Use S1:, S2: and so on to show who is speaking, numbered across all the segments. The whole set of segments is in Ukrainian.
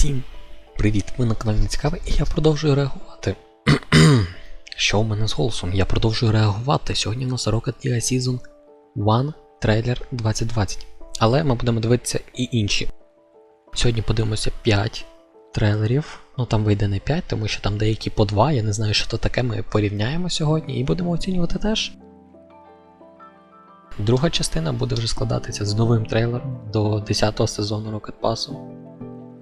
S1: Всім привіт! Ви на каналі Цікаве, і я продовжую реагувати. Що у мене з голосом? Я продовжую реагувати. Сьогодні у нас Rocket League Season 1 трейлер 2020. Але ми будемо дивитися і інші. Сьогодні подивимося 5 трейлерів. Ну там вийде не 5, тому що там деякі по 2. Я не знаю, що то таке. Ми порівняємо сьогодні і будемо оцінювати теж. Друга частина буде вже складатися з новим трейлером до 10-го сезону Rocket Pass.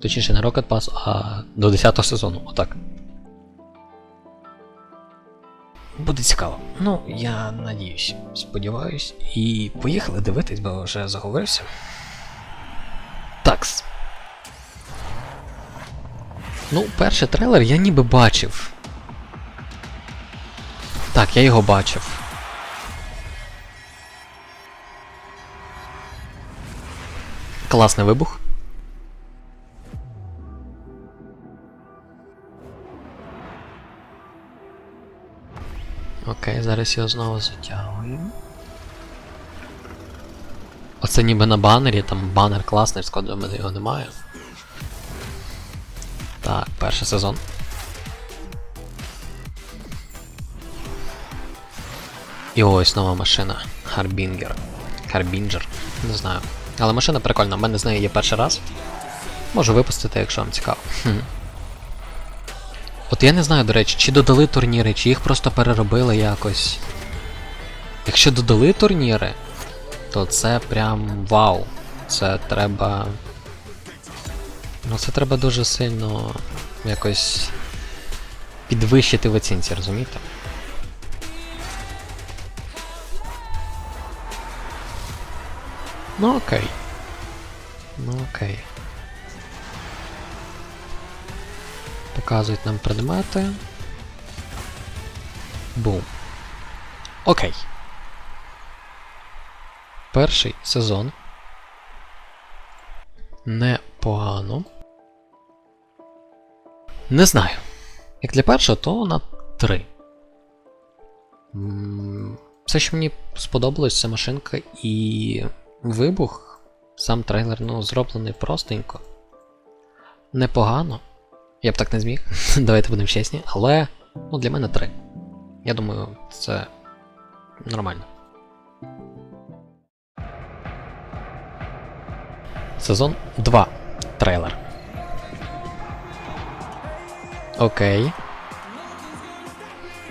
S1: Точніше, не Rocket Pass, а до 10-го сезону, отак. Буде цікаво. Ну, я надіюсь, сподіваюсь. І поїхали дивитись, бо вже заговорився. Такс. Ну, перший трейлер я ніби бачив. Так, я його бачив. Класний вибух. Зараз його знову затягуємо. Оце ніби на банері, там банер класний, складу, у мене його немає. Так, перший сезон. І ось нова машина. Харбінгер. Харбінджер. Не знаю. Але машина прикольна, в мене з нею є перший раз. Можу випустити, якщо вам цікаво. От я не знаю, до речі, чи додали турніри, чи їх просто переробили якось. Якщо додали турніри, то це прям вау. Це треба. Ну це треба дуже сильно якось підвищити в оцінці, розумієте? Ну окей. Ну окей. Показують нам предмети. Бум. Окей. Перший сезон. Непогано. Не знаю. Як для першого, то на 3. Все, що мені сподобалось, це машинка і вибух. Сам трейлер ну, зроблений простенько. Непогано. Я б так не зміг. Давайте будемо чесні. Але ну, для мене 3. Я думаю, це нормально. Сезон 2. Трейлер. Окей.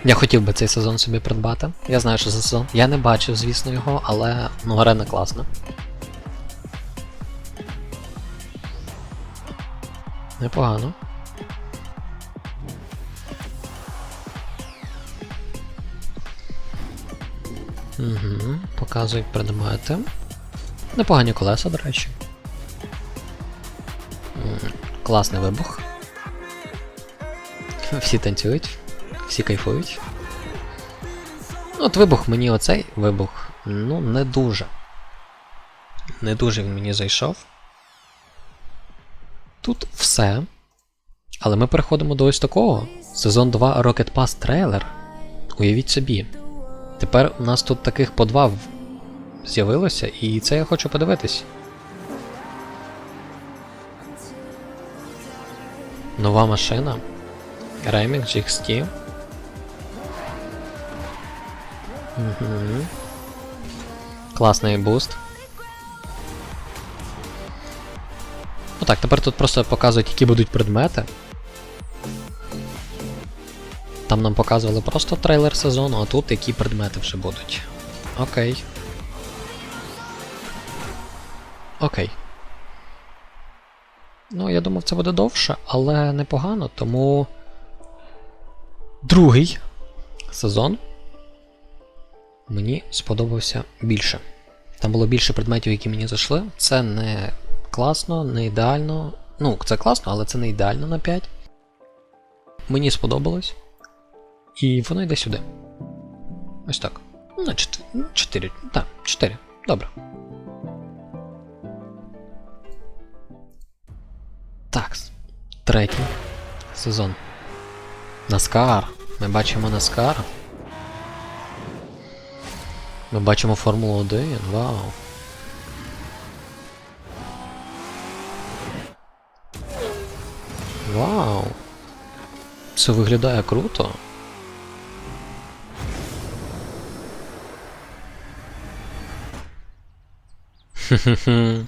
S1: Я хотів би цей сезон собі придбати. Я знаю, що за сезон. Я не бачив, звісно, його, але ну, арена класна. Непогано. Угу, показують предмети. Непогані колеса, до речі. Класний вибух. Всі танцюють, всі кайфують. Ну, От вибух мені оцей вибух, ну, не дуже. Не дуже він мені зайшов. Тут все. Але ми переходимо до ось такого. Сезон 2 Rocket Pass трейлер. Уявіть собі. Тепер у нас тут таких по два з'явилося, і це я хочу подивитись. Нова машина. Remix GXT. Угу. Класний буст. Ну так, тепер тут просто показують, які будуть предмети. Там нам показували просто трейлер сезону, а тут які предмети вже будуть. Окей. Окей. Ну, я думав, це буде довше, але непогано, тому. Другий сезон мені сподобався більше. Там було більше предметів, які мені зайшли. Це не класно, не ідеально. Ну, це класно, але це не ідеально на 5. Мені сподобалось. І воно йде сюди. Ось так. Ну, на 4. Так, 4. Добре. Так. Третій сезон. Наскар. Ми бачимо Наскар. Ми бачимо Формулу 1. Вау. Вау! Це виглядає круто.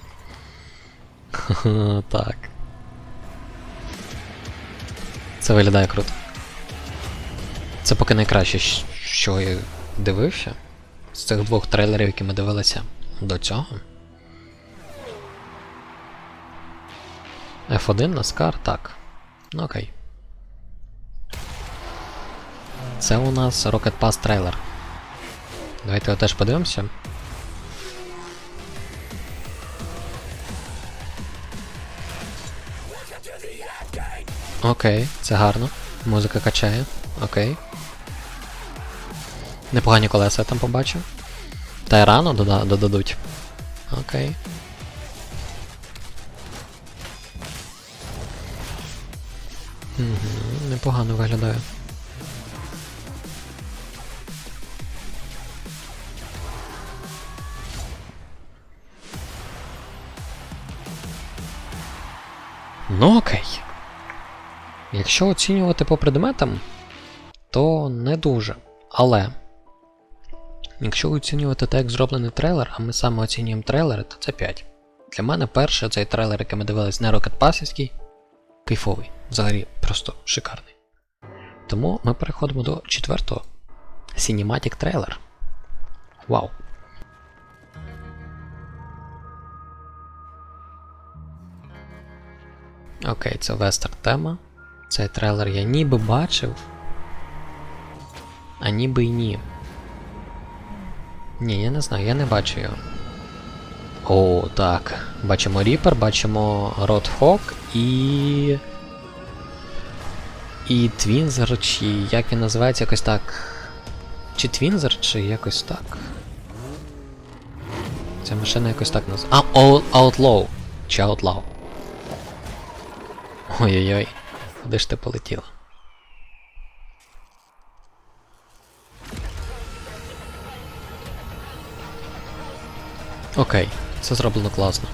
S1: Так. Це виглядає круто. Це поки найкраще, що я дивився. З цих двох трейлерів, які ми дивилися до цього. F1 Наскар, так. Ну окей. Це у нас Rocket Pass трейлер. Давайте його теж подивимося. Окей, це гарно. Музика качає. Окей. Непогані колеса я там побачив. Та й рано додадуть. Окей. Угу, непогано виглядає. Ну окей. Якщо оцінювати по предметам, то не дуже. Але. Якщо оцінювати так, як зроблений трейлер, а ми саме оцінюємо трейлери, то це 5. Для мене перший цей трейлер, який ми дивились, не Rocket Passівський, кайфовий. Взагалі, просто шикарний. Тому ми переходимо до четвертого. Cinematic трейлер. Вау. Окей, це вестерн тема. Цей трейлер я ніби бачив. А ніби й ні. Ні, я не знаю, я не бачу його. О, так. Бачимо Ріпер, бачимо Ротхок і. І Твінзер, чи як він називається якось так. Чи Твінзер, чи якось так. Ця машина якось так називається. А, Out- Outlaw. Чи Outlaw. Ой-ой-ой. Куди ж ти полетіла? Окей, це зроблено класно.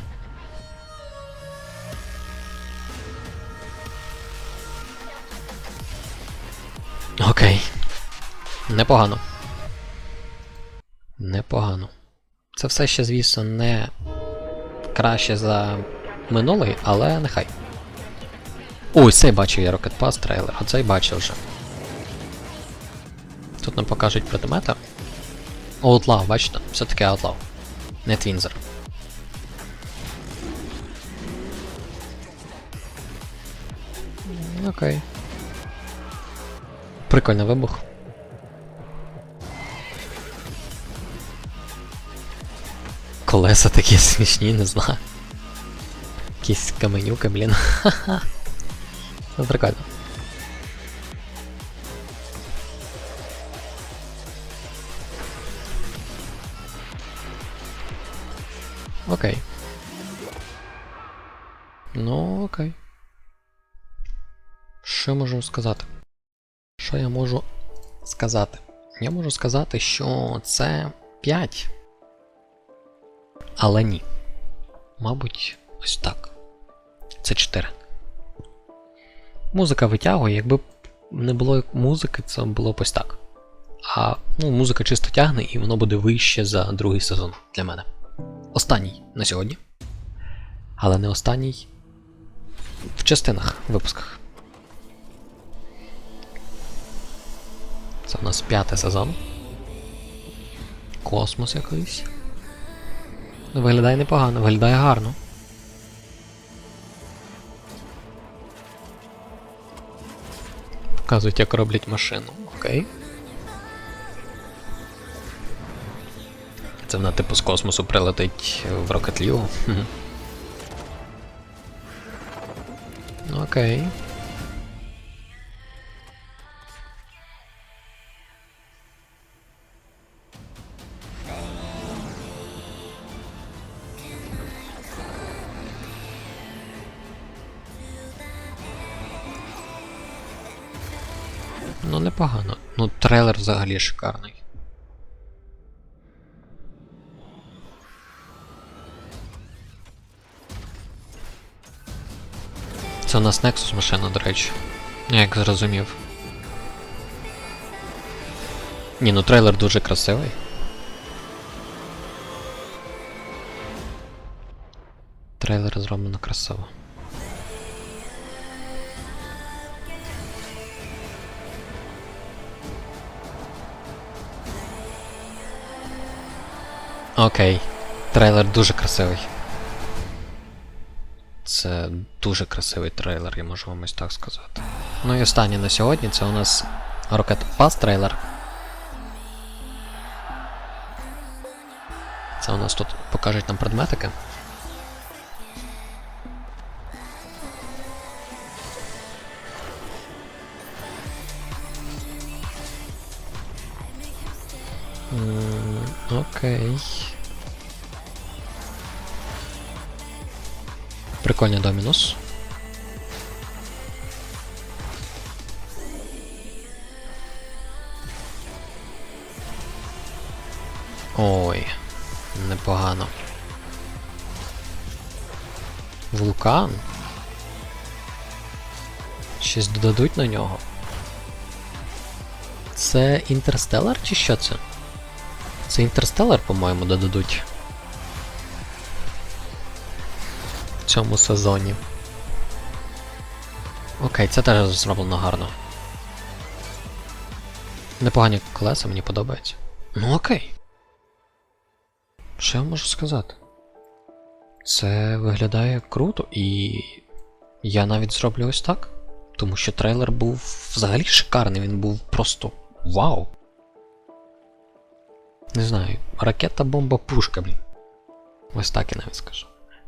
S1: Окей. Непогано. Непогано. Це все ще, звісно, не краще за минулий, але нехай. Ось цей бачив я Rocket Pass трейлер, оцей бачив вже. Тут нам покажуть предмети. Outlaw, бачите? Все-таки Outlaw. Не Твінзер. Окей. Прикольний вибух. Колеса такі смішні, не знаю. Якісь каменюки, блін. Ну. Окей. Ну, окей. Що я можу сказати? Що я можу сказати? Я можу сказати, що це 5. Але ні. Мабуть, ось так. Це 4. Музика витягує, якби не було музики, це було б ось так. А ну, музика чисто тягне, і воно буде вище за другий сезон для мене. Останній на сьогодні. Але не останній в частинах, випусках. Це у нас п'ятий сезон. Космос якийсь. Виглядає непогано, виглядає гарно. Показують, як роблять машину. Окей. Це вона типу з космосу прилетить в Rocket League. Ну, Окей. Непогано. Ну, трейлер взагалі шикарний. Це у нас Nexus машина, до речі. Я як зрозумів. Ні, ну трейлер дуже красивий. Трейлер зроблено красиво. Окей. Трейлер дуже красивий. Це дуже красивий трейлер, я можу вам ось так сказати. Ну і останнє на сьогодні це у нас Rocket Pass трейлер. Це у нас тут покажуть нам предметики. Окей. Прикольний домінус. Ой, непогано. Вулкан. Щось додадуть на нього. Це інтерстелар чи що це? Це інтерстелар, по-моєму, додадуть. Цьому сезоні. Окей, це теж зроблено гарно. Непогані колеса, мені подобається. Ну окей. Що я можу сказати? Це виглядає круто, і я навіть зроблю ось так. Тому що трейлер був взагалі шикарний, він був просто вау. Не знаю, ракета, бомба, пушка, блін. Ось так я навіть скажу.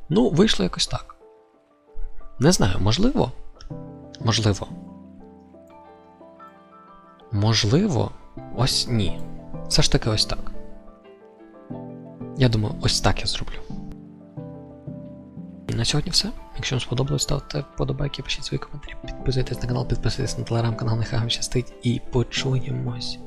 S1: Ну, вийшло якось так. Не знаю, можливо. Можливо. Можливо, ось ні. Все ж таки ось так. Я думаю, ось так я зроблю. І на сьогодні все. Якщо вам сподобалось, ставте вподобайки, пишіть свої коментарі, підписуйтесь на канал, підписуйтесь на телеграм-канал, нехай вам щастить і почуємось.